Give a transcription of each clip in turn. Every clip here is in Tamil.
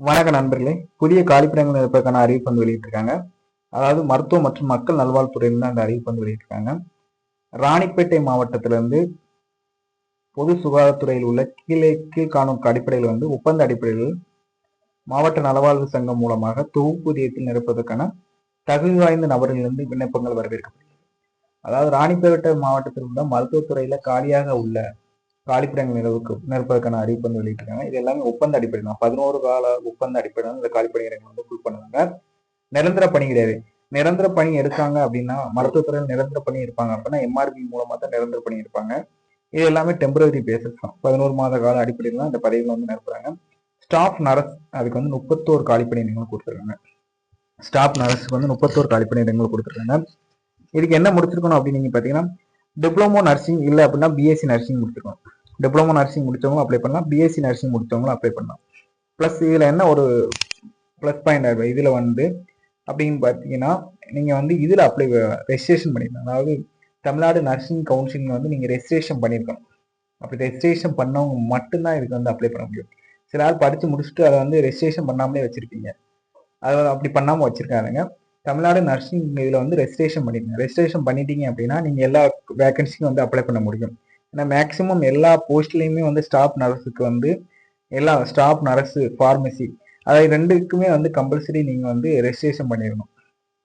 வணக்க நண்பர்களே. புதிய காலிப்பிடங்கள் இருப்பதற்கான அறிவிப்பு வந்து வெளியிட்டிருக்காங்க. அதாவது மருத்துவம் மற்றும் மக்கள் நல்வாழ்வுத்துறையில் தான் அந்த அறிவிப்பு வந்து வெளியிட்டிருக்காங்க. ராணிப்பேட்டை மாவட்டத்திலிருந்து பொது சுகாதாரத்துறையில் உள்ள கீழே கீழ்காணும் அடிப்படையில் வந்து ஒப்பந்த அடிப்படையில் மாவட்ட நலவாழ்வு சங்கம் மூலமாக தொகுப்பூதியத்தில் நிரப்புவதற்கான தகுதி வாய்ந்த நபர்களிலிருந்து விண்ணப்பங்கள் வரவேற்கப்படுகிறது. அதாவது ராணிப்பேட்டை மாவட்டத்தில் உள்ள மருத்துவத்துறையில காலியாக உள்ள காலிப்பிடங்கள் நிலவுக்கு நிரப்பதற்கான அறிவிப்பு வந்து வெளியிட்டிருக்காங்க. இது எல்லாமே ஒப்பந்த அடிப்படை தான். பதினோரு கால ஒப்பந்த அடிப்படையில் இந்த காலிப்பணியிடங்கள் வந்து ஃபுல் பண்ணுவாங்க. நிரந்தர பணி கிடையாது. நிரந்தர பணி எடுத்தாங்க அப்படின்னா மருத்துவத்துறையில் நிரந்தர பணி இருப்பாங்க அப்படின்னா எம்ஆர்பி மூலமாக தான் நிரந்தர பணி இருப்பாங்க இது எல்லாமே டெம்பரரி பேசஸ் தான். பதினோரு மாத கால அடிப்படையில் தான் இந்த பதவிகள் வந்து நிரப்புறாங்க. ஸ்டாஃப் நர்ஸ் அதுக்கு வந்து முப்பத்தோரு காலிப்பணியிடங்கள் கொடுத்துருக்காங்க. ஸ்டாஃப் நர்ஸுக்கு வந்து முப்பத்தோரு காலிப்பணியிடங்கள் கொடுத்துருக்காங்க. இதுக்கு என்ன முடிச்சிருக்கணும் அப்படின்னு நீங்கள் பார்த்தீங்கன்னா டிப்ளமோ நர்சிங் இல்லை அப்படின்னா பிஎஸ்சி நர்சிங் முடிச்சிருக்கணும். டிப்ளமோ நர்சிங் முடித்தவங்களும் அப்ளை பண்ணலாம். பிஎஸ்சி நர்சிங் முடித்தவங்களும் அப்ளை பண்ணலாம். ப்ளஸ் இதில் என்ன ஒரு ப்ளஸ் பாயிண்ட் இதில் வந்து அப்படின்னு பார்த்தீங்கன்னா நீங்கள் வந்து இதில் அப்ளை ரெஜிஸ்ட்ரேஷன் பண்ணிடலாம் அதாவது தமிழ்நாடு நர்சிங் கவுன்சிலிங் வந்து நீங்கள் ரெஜிஸ்ட்ரேஷன் பண்ணியிருக்கணும் அப்படி ரெஜிஸ்ட்ரேஷன் பண்ணவங்க மட்டும்தான் இதுக்கு வந்து அப்ளை பண்ண முடியும். சில ஆள் படித்து முடிச்சுட்டு அதை வந்து ரெஜிஸ்ட்ரேஷன் பண்ணாமலே வச்சுருப்பீங்க. அதை அப்படி பண்ணாமல் வச்சுருக்காருங்க தமிழ்நாடு நர்சிங் இதில் வந்து ரெஜிஸ்ட்ரேஷன் பண்ணிடுங்க ரெஜிஸ்ட்ரேஷன் பண்ணிட்டீங்க அப்படின்னா நீங்கள் எல்லா வேகன்சிக்கும் வந்து அப்ளை பண்ண முடியும். ஏன்னா மேக்ஸிமம் எல்லா போஸ்ட்லேயுமே வந்து ஸ்டாஃப் நர்ஸுக்கு வந்து எல்லா ஸ்டாஃப் நர்ஸு ஃபார்மசி அதை ரெண்டுக்குமே வந்து கம்பல்சரி நீங்கள் வந்து ரெஜிஸ்ட்ரேஷன் பண்ணிடணும்.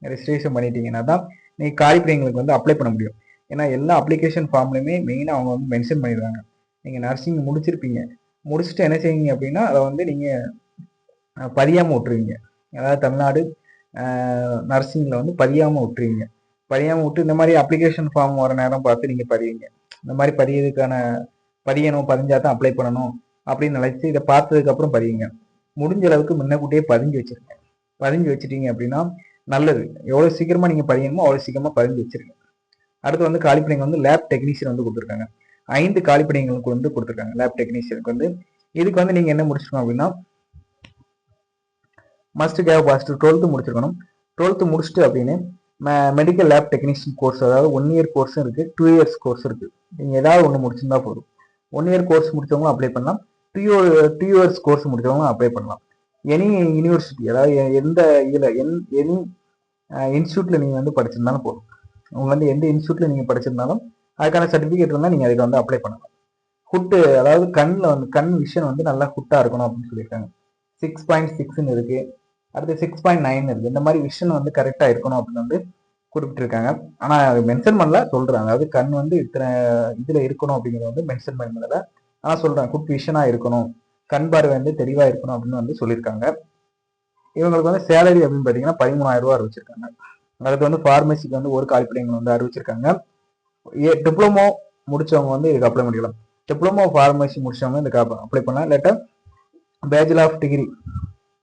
ரெஜிஸ்ட்ரேஷன் பண்ணிட்டீங்கன்னா தான் நீங்கள் காலிப்பிரியங்களுக்கு வந்து அப்ளை பண்ண முடியும். ஏன்னா எல்லா அப்ளிகேஷன் ஃபார்ம்லையுமே மெயினாக அவங்க வந்து மென்ஷன் பண்ணிடுவாங்க. நீங்கள் நர்சிங் முடிச்சிருப்பீங்க. முடிச்சுட்டு என்ன செய்வீங்க அப்படின்னா அதை வந்து நீங்கள் பதியாமல் விட்டுருவீங்க. அதாவது தமிழ்நாடு நர்சிங்கில் வந்து பதியாமல் விட்டுருவீங்க. பதியாமல் விட்டு இந்த மாதிரி அப்ளிகேஷன் ஃபார்ம் வர நேரம் பார்த்து நீங்கள் பதிவீங்க. இந்த மாதிரி பதியதுக்கான பதியணும் பதிஞ்சா தான் அப்ளை பண்ணணும் அப்படின்னு நினச்சி இதை பார்த்ததுக்கு அப்புறம் பதியுங்க. முடிஞ்ச அளவுக்கு முன்னக்கூட்டியே பதிஞ்சு வச்சிருங்க. பதிஞ்சு வச்சுட்டீங்க அப்படின்னா நல்லது. எவ்வளோ சீக்கிரமாக நீங்கள் பதியணுமோ அவ்வளோ சீக்கிரமாக பதிஞ்சு வச்சுருங்க. அடுத்து வந்து காலிப்பணிங்க வந்து லேப் டெக்னீஷியன் வந்து கொடுத்துருக்காங்க. ஐந்து காலிப்பணிங்களுக்கு வந்து கொடுத்துருக்காங்க லேப் டெக்னீஷியனுக்கு வந்து. இதுக்கு வந்து நீங்கள் என்ன முடிச்சிருக்கோம் அப்படின்னா மஸ்ட் கேவ் பாஸ்ட் டுவெல்த்து முடிச்சிருக்கணும். டுவெல்த்து முடிச்சுட்டு அப்படின்னு மெடிக்கல் லேப் டெக்னீஷியன் கோர்ஸ் அதாவது ஒன் இயர் கோர்ஸும் இருக்கு டூ இயர்ஸ் கோர்ஸ் இருக்கு. நீங்கள் ஏதாவது ஒன்று முடிச்சிருந்தா போதும். ஒன் இயர் கோர்ஸ் முடிச்சவங்களும் அப்ளை பண்ணலாம். டூ டூ இயர்ஸ் கோர்ஸ் முடிச்சவங்களும் அப்ளை பண்ணலாம். எனி யூனிவர்சிட்டி அதாவது எந்த இதில் என் எனி இன்ஸ்டியூட்டில் நீங்கள் வந்து படிச்சிருந்தாலும் போதும். உங்கள் வந்து எந்த இன்ஸ்டியூட்டில் நீங்கள் படிச்சிருந்தாலும் அதுக்கான சர்டிஃபிகேட் இருந்தால் நீங்கள் அதுக்கு வந்து அப்ளை பண்ணலாம். ஹுட்டு அதாவது கண்ணில் வந்து கண் விஷன் வந்து நல்லா ஹுட்டாக இருக்கணும் அப்படின்னு சொல்லியிருக்காங்க. சிக்ஸ் பாயிண்ட் சிக்ஸ்னு இருக்குது அடுத்து சிக்ஸ் பாயிண்ட் நைன் இருக்கு. இந்த மாதிரி விஷன் வந்து கரெக்டாக இருக்கணும் அப்படின்னு வந்து குறிப்பிட்டிருக்காங்க. ஆனால் அது மென்ஷன் பண்ணல சொல்றாங்க. அதாவது கண் வந்து இத்தனை இதில் இருக்கணும் அப்படிங்கிறத வந்து மென்ஷன் பண்ணல. ஆனால் சொல்றேன் குட் விஷனாக இருக்கணும். கண் பார்வை வந்து தெளிவாக இருக்கணும் அப்படின்னு வந்து சொல்லியிருக்காங்க. இவங்களுக்கு வந்து சேலரி அப்படின்னு பார்த்தீங்கன்னா பதிமூணாயிரம் ரூபா அறிவிச்சிருக்காங்க. அடுத்து வந்து ஃபார்மசிக்கு வந்து ஒரு காலிப்படைகள் வந்து அறிவிச்சிருக்காங்க. டிப்ளமோ முடிச்சவங்க வந்து இதுக்கு அப்ளை பண்ணிக்கலாம். டிப்ளமோ ஃபார்மசி முடிச்சவங்க இதுக்கு அப்ளை பண்ணலாம். இல்லாட்டா bachelor of degree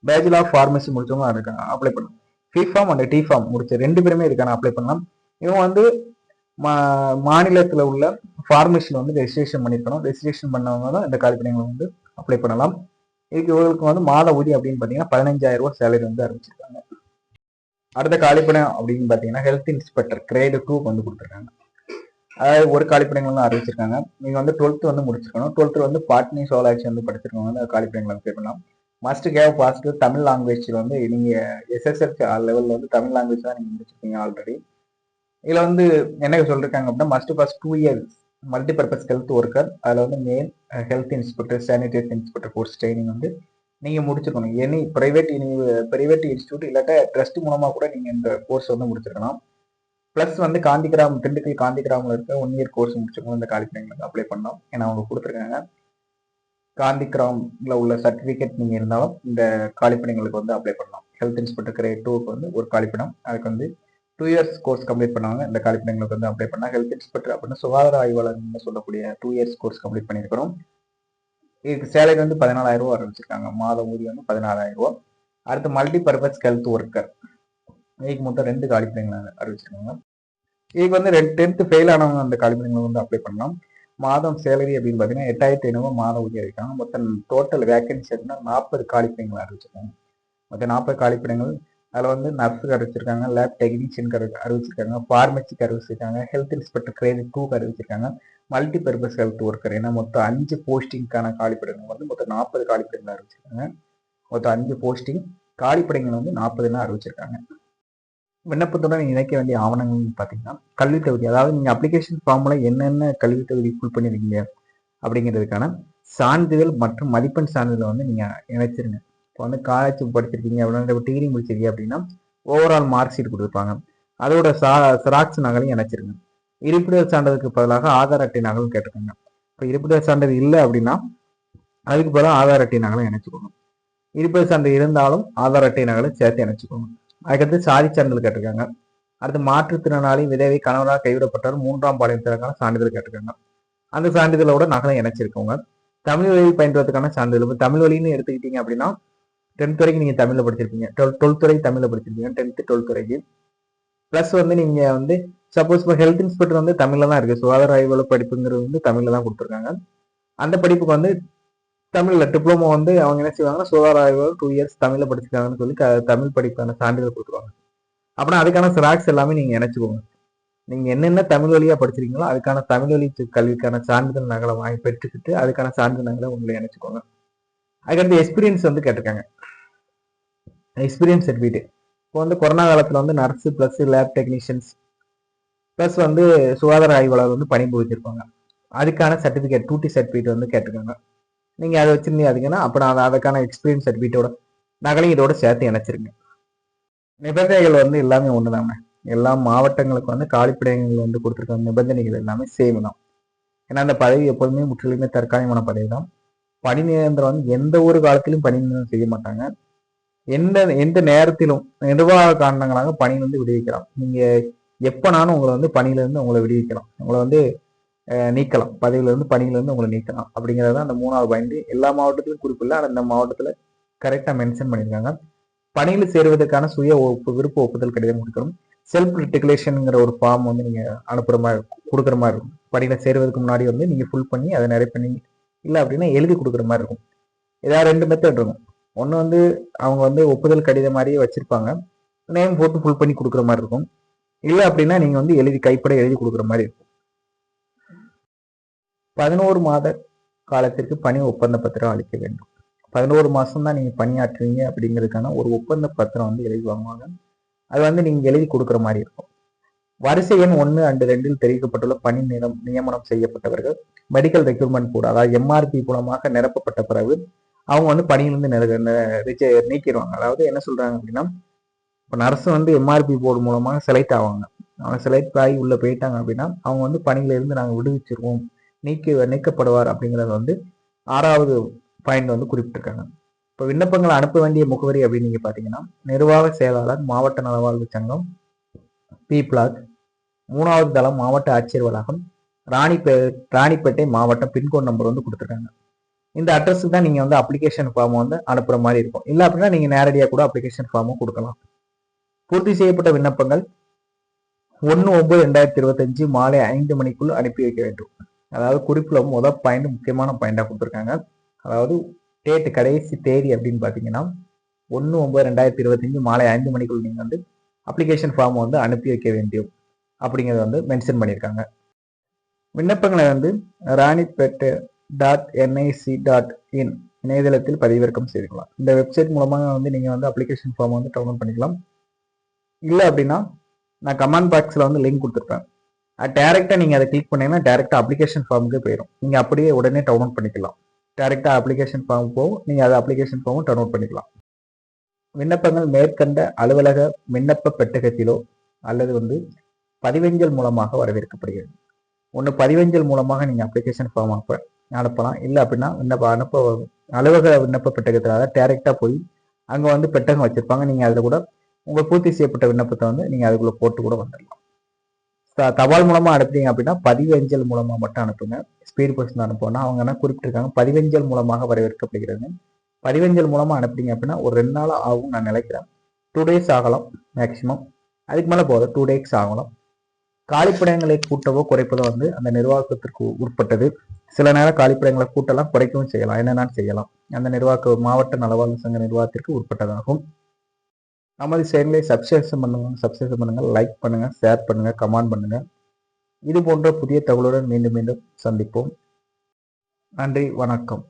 bachelor of pharmacy முடிச்சவங்க இருக்காங்க. அப்ளை பண்ணலாம். ஃபி ஃபார்ம் அண்ட் டி ஃபார்ம் முடிச்ச ரெண்டு பேருமே இருக்காங்க. அப்ளை பண்ணலாம். இவங்க வந்து மா- மாநிலத்தில் உள்ள ஃபார்மசியில் வந்து ரெஜிஸ்ட்ரேஷன் பண்ணிருக்கணும். ரெஜிஸ்ட்ரேஷன் பண்ணவங்க தான் இந்த காலிப்பணிகளை வந்து அப்ளை பண்ணலாம். இதுக்கு இவங்களுக்கு வந்து மாத ஊதியம் அப்படின்னு பார்த்தீங்கன்னா பதினஞ்சாயிரம் ரூபா சேலரி வந்து அறிவிச்சிருக்காங்க. அடுத்த காலிப்பணம் அப்படின்னு பார்த்தீங்கன்னா ஹெல்த் இன்ஸ்பெக்டர் கிரேடு டூக்கு வந்து கொடுத்துருக்காங்க. அதாவது ஒரு காலிப்பணிகள் அறிவிச்சிருக்காங்க. நீங்கள் வந்து டுவெல்த் வந்து முடிச்சிருக்கணும். டுவெல்த்து வந்து பாட்னி சோலாக்சி வந்து படிச்சிருக்கவங்க வந்து காலிப்பணிகளை அப்ளை பண்ணலாம். மஸ்ட் கேவ் பாஸ்ட் தமிழ் லாங்குவேஜில் வந்து நீங்கள் எஸ்எஸ்எல்சி லெவலில் வந்து தமிழ் லாங்குவேஜ் தான் நீங்கள் முடிச்சிருக்கீங்க ஆல்ரெடி இதில் வந்து என்ன சொல்லியிருக்காங்க அப்படின்னா must pass two years multi purpose health worker அதில் வந்து main health inspector sanitation inspector course training வந்து நீங்கள் முடிச்சிருக்கணும். எனி பிரைவேட் பிரைவேட் இன்ஸ்டியூட் இல்லாட்ட ட்ரஸ்ட் மூலமாக கூட நீங்கள் இந்த கோர்ஸ் வந்து முடிச்சிருக்கணும் ப்ளஸ் வந்து காந்திகிராம் திண்டுக்கல் காந்திகிராமில் இருக்க ஒன் இயர் கோர்ஸ் முடிச்சிருக்கணும். இந்த காலிஃபைங்களுக்கு அப்ளை பண்ணோம். ஏன்னா அவங்க கொடுத்துருக்காங்க. காந்தி கிராமில் உள்ள சர்டிஃபிகேட் நீங்க இருந்தாலும் இந்த காலிப்பணிங்களுக்கு வந்து அப்ளை பண்ணலாம். ஹெல்த் இன்ஸ்பெக்டர் கிரேட் டூக்கு வந்து ஒரு காலிப்பணம். அதுக்கு வந்து டூ இயர்ஸ் கோர்ஸ் கம்ப்ளீட் பண்ணாங்க இந்த காலிப்பணிங்களுக்கு வந்து அப்ளை பண்ணா ஹெல்த் இன்ஸ்பெக்டர் அப்படின்னு சுகாதார ஆய்வாளர்னு சொல்லக்கூடிய டூ இயர்ஸ் கோர்ஸ் கம்ப்ளீட் பண்ணியிருக்கிறோம். இதுக்கு சேலரி வந்து பதினாலாயிரம் ரூபா ஆரம்பிச்சிருக்காங்க. மாத ஊதியம் வந்து பதினாலாயிரம் ரூபா அடுத்து மல்டி பர்பஸ் ஹெல்த் ஒர்க்கர் இதுக்கு மொத்தம் ரெண்டு காலிப்பணிகளை அறிவிச்சிருக்காங்க இதுக்கு வந்து ரெண்டு டென்த்து ஃபெயில் ஆனவங்க அந்த காலிப்பணிகளை வந்து அப்ளை பண்ணலாம். மாதம் சேலரி அப்படின்னு பார்த்தீங்கன்னா எட்டாயிரத்தி ஐநூறுவா மாதம் ஊதியம் இருக்காங்க. மொத்தம் டோட்டல் வேக்கன்சி அப்படின்னா நாற்பது காலிப்பிடங்கள் அறிவிச்சிருக்காங்க. மொத்தம் நாற்பது காலிப்பிடங்கள் அதில் வந்து நர்ஸுக்கு அறிவிச்சிருக்காங்க லேப் டெக்னீஷியனுக்கு அறி அறிவிச்சிருக்காங்க ஃபார்மசிக்கு அறிவிச்சிருக்காங்க ஹெல்த் இன்ஸ்பெக்டர் கிரேட் டூக்கு அறிவிச்சிருக்காங்க மல்டி பர்பஸ் ஹெல்த் ஒர்க்கர் ஏன்னா மொத்தம் அஞ்சு போஸ்டிங்க்கான காலிப்படங்கள் வந்து மொத்தம் நாற்பது காலிப்படங்கள் அறிவிச்சிருக்காங்க. மொத்தம் அஞ்சு போஸ்டிங் காலிப்படைகள் வந்து நாற்பதுன்னு அறிவிச்சிருக்காங்க. விண்ணப்பத்துடன் இணைக்க வேண்டிய ஆவணங்கள்னு பார்த்தீங்கன்னா கல்வி தகுதி அதாவது நீங்கள் அப்ளிகேஷன் ஃபார்மில் என்னென்ன கல்வி தகுதி ஃபுல் பண்ணியிருக்கீங்க அப்படிங்கிறதுக்கான சான்றிதழ் மற்றும் மதிப்பெண் சான்றிதழை வந்து நீங்கள் இணைச்சிருங்க. இப்போ வந்து காலேஜ் படிச்சிருக்கீங்க அப்படின்னா டிகிரி முடிச்சிருக்கீங்க அப்படின்னா ஓவரால் மார்க் ஷீட் கொடுத்துருப்பாங்க. அதோட சா சிராக்ஸ் நகலையும் இணைச்சிருங்க. இருப்பிடர் சான்றிதழுக்கு பதிலாக ஆதார் அட்டை நகலும் கேட்டிருக்காங்க இப்போ இருப்பிடர் சான்றிதழ் இல்லை அப்படின்னா அதுக்கு பதிலாக ஆதார் அட்டை நகலும் இணைச்சிக்கணும் இருப்பிடர் சான்றிதழ் இருந்தாலும் ஆதார் அட்டை நகலும் சேர்த்து இணைச்சிக்கோங்க. அதுக்கடுத்து சாதி சான்றிதழ் கேட்டிருக்காங்க. அடுத்து மாற்றுத்திறனாளி விதவை கணவராக கைவிடப்பட்டார் மூன்றாம் பாலினத்திற்கான சான்றிதழ் கேட்டிருக்காங்க. அந்த சான்றிதழோட நகலை இணைச்சிருக்கோங்க தமிழ் வழியில் பயின்றதுக்கான சான்றிதழ். இப்போ தமிழ் வழின்னு எடுத்துக்கிட்டீங்க அப்படின்னா டென்த் வரைக்கும் நீங்கள் தமிழில் படிச்சிருப்பீங்க. டுவெல் டுவெல்த் வரைக்கும் தமிழில் படிச்சிருப்பீங்க. டென்த்து டுவெல்த் வரைக்கும். ப்ளஸ் வந்து நீங்கள் வந்து சப்போஸ் இப்போ ஹெல்த் இன்ஸ்பெக்டர் வந்து தமிழில் தான் இருக்குது சுகாதார ஆய்வாளர் படிப்புங்கிறது வந்து தமிழில் தான் கொடுத்துருக்காங்க. அந்த படிப்புக்கு வந்து தமிழில் டிப்ளமோ வந்து அவங்க என்ன செய்வாங்கன்னா சுகாதார ஆய்வாளர் டூ இயர்ஸ் தமிழில் படிச்சிருக்காங்கன்னு சொல்லி தமிழ் படிப்பான சான்றிதழ் கொடுத்துருவாங்க. அப்படின்னா அதுக்கான சிராக்ஸ் எல்லாமே நீங்கள் நினச்சிக்கோங்க நீங்கள் என்னென்ன தமிழ் வழியாக படிச்சிருக்கீங்களோ அதுக்கான தமிழ் வழி கல்விக்கான சான்றிதழ் நகலை வாங்கி பெற்றுக்கிட்டு அதுக்கான சான்றிதழ் நகலை உங்களை நினச்சிக்கோங்க அதுக்கடுத்து எக்ஸ்பீரியன்ஸ் வந்து கேட்டிருக்காங்க. எக்ஸ்பீரியன்ஸ் சர்டிஃபிகேட் இப்போ வந்து கொரோனா காலத்தில் வந்து nurse plus lab technicians plus வந்து சுகாதார ஆய்வாளர் வந்து பணிபுரிஞ்சிருப்பாங்க. அதுக்கான சர்டிஃபிகேட் டூட்டி சர்டிஃபிகேட் வந்து கேட்டிருக்காங்க. நீங்கள் அதை வச்சுருந்தீங்க அதுக்குன்னா அப்புறம் அதை அதுக்கான எக்ஸ்பீரியன்ஸ் சர்டிஃபிகேட்டோட நகலையும் இதோட சேர்த்து இணைச்சிருங்க. நிபந்தனைகள் வந்து எல்லாமே ஒன்று தாங்க எல்லா மாவட்டங்களுக்கு வந்து காலிப்பிடங்கள் வந்து கொடுத்துருக்க நிபந்தனைகள் எல்லாமே சேம் தான். ஏன்னா அந்த பதவி எப்போதுமே முற்றிலுமே தற்காலிகமான பதவி தான். பணி நிரந்தரம் வந்து எந்த ஒரு காலத்திலும் பணி நிரந்தரம் செய்ய மாட்டாங்க. எந்த எந்த நேரத்திலும் நிர்வாக காரணங்களாக பணியிலிருந்து விடுவிக்கலாம். நீங்கள் எப்போனாலும் உங்களை வந்து பணியிலிருந்து உங்களை விடுவிக்கலாம். உங்களை வந்து நீக்கலாம். பதவியிலிருந்து பணியிலிருந்து உங்களை நீக்கலாம். அப்படிங்கிறது தான் அந்த மூணாவது பாயிண்ட் எல்லா மாவட்டத்திலும் குறிப்பில்லை ஆனால் இந்த மாவட்டத்தில் கரெக்டாக மென்ஷன் பண்ணியிருக்காங்க. பணியில் சேருவதற்கான சுய ஒப்பு விருப்ப ஒப்புதல் கடிதம் கொடுக்கணும். செல்ஃப் ரிட்டிகுலேஷனுங்கிற ஒரு ஃபார்ம் வந்து நீங்கள் அனுப்புகிற மாதிரி கொடுக்குற மாதிரி இருக்கும். பணியில் சேருவதற்கு முன்னாடி வந்து நீங்கள் ஃபுல் பண்ணி அதை நிறைய பண்ணி இல்லை அப்படின்னா எழுதி கொடுக்குற மாதிரி இருக்கும். ஏதாவது ரெண்டு மெத்தட் இருக்கும். ஒன்று வந்து அவங்க வந்து ஒப்புதல் கடிதம் மாதிரியே வச்சுருப்பாங்க. நேம் போட்டு ஃபுல் பண்ணி கொடுக்குற மாதிரி இருக்கும். இல்லை அப்படின்னா நீங்கள் வந்து எழுதி கைப்பட எழுதி கொடுக்குற மாதிரி இருக்கும். பதினோரு மாத காலத்திற்கு பணி ஒப்பந்த பத்திரம் அளிக்க வேண்டும். பதினோரு மாதம் தான் நீங்கள் பணியாற்றுவீங்க அப்படிங்கிறதுக்கான ஒரு ஒப்பந்த பத்திரம் வந்து எழுதி வாங்குவாங்க. அது வந்து நீங்கள் எழுதி கொடுக்குற மாதிரி இருக்கும். வரிசை எண் ஒன்று அண்டு ரெண்டில் தெரிவிக்கப்பட்டுள்ள பணி நிலம் நியமனம் செய்யப்பட்டவர்கள் மெடிக்கல் ரெக்ரூட்மெண்ட் கூட அதாவது எம்ஆர்பி மூலமாக நிரப்பப்பட்ட பிறகு அவங்க வந்து பணியிலிருந்து நீக்கிடுவாங்க. அதாவது என்ன சொல்றாங்க அப்படின்னா இப்போ நர்ஸ் வந்து எம்ஆர்பி போர்டு மூலமாக செலக்ட் ஆவாங்க. அவங்க செலக்ட் ஆகி உள்ளே போயிட்டாங்க அப்படின்னா அவங்க வந்து பணியிலிருந்து நாங்கள் விடுவிச்சிருவோம். நீக்கி நீக்கப்படுவார் அப்படிங்கிறது வந்து ஆறாவது பாயிண்ட் வந்து குறிப்பிட்டிருக்காங்க. இப்போ விண்ணப்பங்களை அனுப்ப வேண்டிய முகவரி அப்படின்னு நீங்கள் பார்த்தீங்கன்னா நிர்வாக செயலாளர் மாவட்ட நலவாழ்வு சங்கம் பி பிளாக் மூணாவது தளம் மாவட்ட ஆட்சியர் வளாகம். ராணிப்பே ராணிப்பேட்டை மாவட்டம் பின்கோட் நம்பர் வந்து கொடுத்துருக்காங்க. இந்த அட்ரஸுக்கு தான் நீங்கள் வந்து அப்ளிகேஷன் ஃபார்ம் வந்து அனுப்புகிற மாதிரி இருக்கும். இல்லை அப்படின்னா நீங்கள் நேரடியாக கூட அப்ளிகேஷன் ஃபார்மும் கொடுக்கலாம். பூர்த்தி செய்யப்பட்ட விண்ணப்பங்கள் ஒன்று ஒன்பது ரெண்டாயிரத்தி இருபத்தஞ்சு மாலை ஐந்து மணிக்குள் அனுப்பி வைக்க வேண்டும். அதாவது குறிப்பில் முதல் பாயிண்ட் முக்கியமான பாயிண்டாக கொடுத்துருக்காங்க. அதாவது டேட்டு கடைசி தேதி அப்படின்னு பார்த்தீங்கன்னா ஒன்று ஒம்பது ரெண்டாயிரத்தி இருபத்தஞ்சு மாலை ஐந்து மணிக்குள் நீங்கள் வந்து அப்ளிகேஷன் ஃபார்ம் வந்து அனுப்பி வைக்க வேண்டியும் அப்படிங்கிறத வந்து மென்ஷன் பண்ணியிருக்காங்க. விண்ணப்பங்களை வந்து Ranipet dot NIC dot in இணையதளத்தில் பதிவிறக்கம் செய்துக்கலாம். இந்த வெப்சைட் மூலமாக வந்து நீங்கள் வந்து அப்ளிகேஷன் ஃபார்ம் வந்து டவுன்லோட் பண்ணிக்கலாம். இல்லை அப்படின்னா நான் கமெண்ட் பாக்ஸில் வந்து லிங்க் கொடுத்துருப்பேன். டேரெக்டாக நீங்கள் அதை கிளிக் பண்ணீங்கன்னா டேரெக்டாக அப்ளிகேஷன் ஃபார்முக்கு போயிடும் நீங்கள் அப்படியே உடனே டவுன்லோட் பண்ணிக்கலாம். டேரெக்டாக அப்ளிகேஷன் ஃபார்ம் போகும் நீங்கள் அதை அப்ளிகேஷன் ஃபார்மும் டவுன்லோட் பண்ணிக்கலாம். விண்ணப்பங்கள் மேற்கண்ட அலுவலக விண்ணப்ப பெட்டகத்திலோ அல்லது வந்து பதிவஞ்சல் மூலமாக வரவேற்கப்படுகிறது. ஒன்று பதிவஞ்சல் மூலமாக நீங்கள் அப்ளிகேஷன் ஃபார்ம் அப்போ அனுப்பலாம். இல்லை அப்படின்னா விண்ணப்ப அனுப்ப அலுவலக விண்ணப்ப பெட்டகத்தில் அதாவது டேரெக்டாக போய் அங்கே வந்து பெட்டகம் வச்சுருப்பாங்க. நீங்கள் அதில் கூட உங்கள் பூர்த்தி செய்யப்பட்ட விண்ணப்பத்தை வந்து நீங்கள் அதுக்குள்ளே போட்டு கூட வந்துடலாம். தபால் மூலமாக அனுப்புறீங்க அப்படின்னா பதிவஞ்சல் மூலமாக மட்டும் அனுப்புங்க. ஸ்பீட் போஸ்ட் அனுப்போனா அவங்க என்ன குறிப்பிட்டிருக்காங்க? பதிவஞ்சல் மூலமாக வரவேற்கப்படுகிறது. பதிவஞ்சல் மூலமாக அனுப்புறீங்க அப்படின்னா ஒரு ரெண்டு நாள் ஆகும் நான் நினைக்கிறேன். டூ டேஸ் ஆகலாம் மேக்ஸிமம் அதுக்கு மேலே போதும் டூ டேஸ் ஆகலாம். காலிப்படங்களை கூட்டவோ குறைப்பதோ வந்து அந்த நிர்வாகத்திற்கு உட்பட்டது. சில நேரம் காலிப்படங்களை கூட்டலாம் குறைக்கவும் செய்யலாம். என்னென்னு செய்யலாம். அந்த நிர்வாக மாவட்ட நலவாழ்வு சங்க நிர்வாகத்திற்கு உட்பட்டதாகும். நமது சேனலை சப்ஸ்கிரைப் பண்ணுங்க சப்ஸ்கிரைப் பண்ணுங்க லைக் பண்ணுங்க ஷேர் பண்ணுங்க கமெண்ட் பண்ணுங்க. இது போன்ற புதிய தகவலுடன் மீண்டும் மீண்டும் சந்திப்போம். நன்றி வணக்கம்.